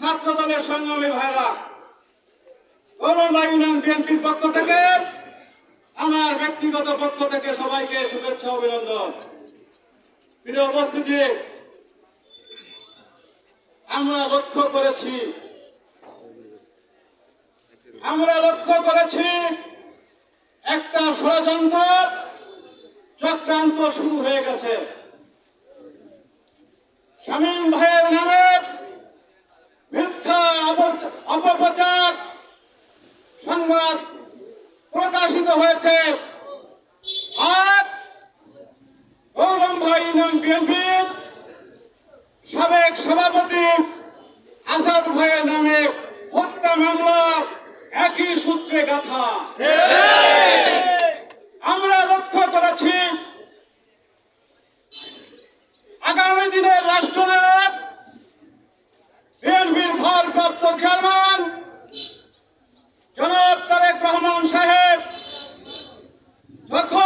ছাত্র দলের সংগ্রামী ভাইরা করোনা ইউনিয়ন বিএনপির পক্ষ থেকে, আমার ব্যক্তিগত পক্ষ থেকে সবাইকে শুভেচ্ছা, অভিনন্দন। প্রিয় উপস্থিতি, আমরা লক্ষ্য করেছি, আমরা লক্ষ্য করেছি একটা ষড়যন্ত্র চক্রান্ত শুরু হয়ে গেছে। শামীম ভাইয়ের নামে মিথ্যা অপচ- অপপ্রচার সংবাদ প্রকাশিত হয়েছে আর গৌরম ভাই ইউনিয়ন বিএনপির সাবেক সভাপতি আসাদ ভাইয়ের নামে হত্যা মামলা, একই সূত্রে গাথা। আমরা লক্ষ্য করেছি, আগামী দিনের রাষ্ট্রনায়ক, বিএনপির ভারপ্রাপ্ত চেয়ারম্যান, জনাব তারেক রহমান সাহেব, যখন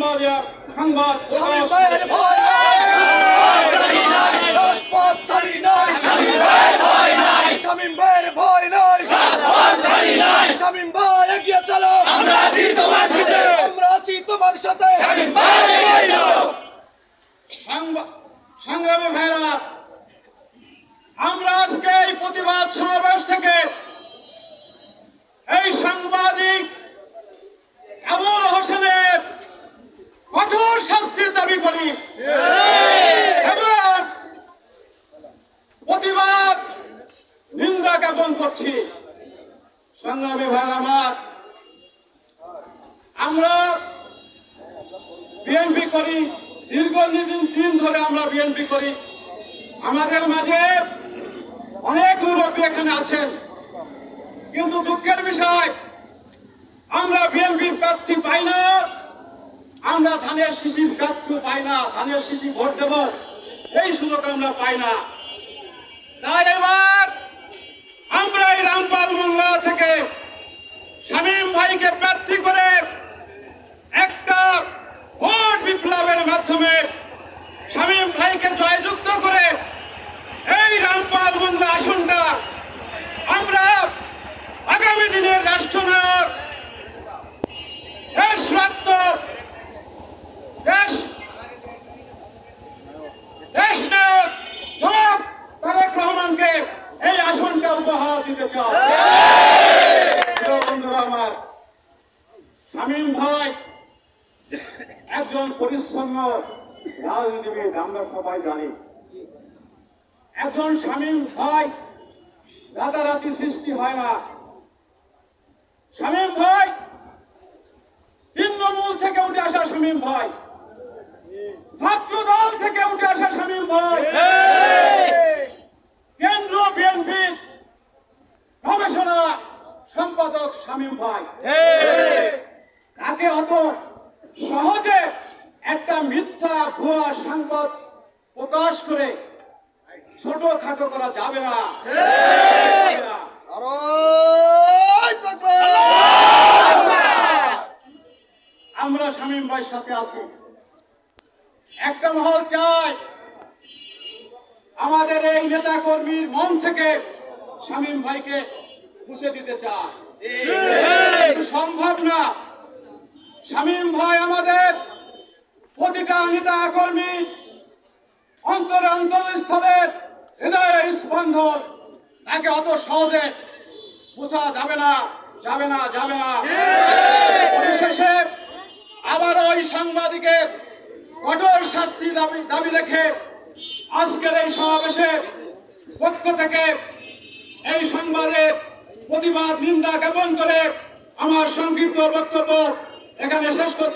সংবাদ সংবাদ স্বামী মায়ের ভয় নাই। রাজপথ ছাড়ি নাই। স্বামীম ভাইয়ের ভয় নাই। স্বামীম ভাই এগিয়ে চলো। আমরা আছি তোমার সাথে আমরা আছি তোমার সাথে। সংবা- সংগ্রামী ভাইরা আমরা আজকে এই প্রতিবাদ সমাবেশ থেকে এই সাংবাদিক কঠোর শাস্তির দাবি করি। এবং প্রতিবাদ নিন্দা জ্ঞাপন করছি। সংগ্রামী ভাই আমার। আমরা বিএনপি করি দীর্ঘ দিন ধরে আমরা বিএনপি করি। আমাদের মাঝে অনেক মুরব্বী এখানে আছেন। কিন্তু দুঃখের বিষয় আমরা বিএনপির প্রার্থী পাই না। আমরা ধানের শিশির প্রার্থী পাই না, ধানের শিশি ভোট দেব। এই সুযোগ আমরা পাই না। তাই এবার আমরা এই রামপাল মোল্লা থেকে শামীম ভাইকে প্রার্থী করে একটা ভোট বিপ্লবের মাধ্যমে শামীম ভাইকে জয়যুক্ত করে এই রামপাল মোল্লা আসনটা আমরা আগামী দিনের রাষ্ট্রনায়ক দেশ রত্ন দেশ দেশ নায়ক জনাব তারেক রহমানকে এই আসনটা উপহার দিতে চাও বন্ধুরা ভাই একজন হয় ভাই তৃণমূল থেকে উঠে আসা শামীম ভাই ছাত্র দল থেকে উঠে আসা শামীম ভাই শামীম ভাই। তাকে অত সহজে একটা মিথ্যা ভুয়া সংবাদ প্রকাশ করে ছোট খাটো করা যাবে না! আমরা শামীম ভাইয়ের সাথে আছি। একটা মহল চাই। আমাদের এই নেতা কর্মীর মন থেকে শামীম ভাইকে মুছে দিতে চায় সম্ভব না। শামীম ভাই আমাদের প্রতিটা নেতা কর্মী অন্তরে অন্তরস্থলের হৃদয়ের স্পন্দন। তাকে অত সহজে বোঝা যাবে না যাবে না যাবে না। পরিশেষে আবার ওই সাংবাদিকের কঠোর শাস্তি দাবি দাবি রেখে আজকের এই সমাবেশের পক্ষ থেকে এই সংবাদের প্রতিবাদ নিন্দা জ্ঞাপন করে আমার সংক্ষিপ্ত বক্তব্য এখানে শেষ করছি।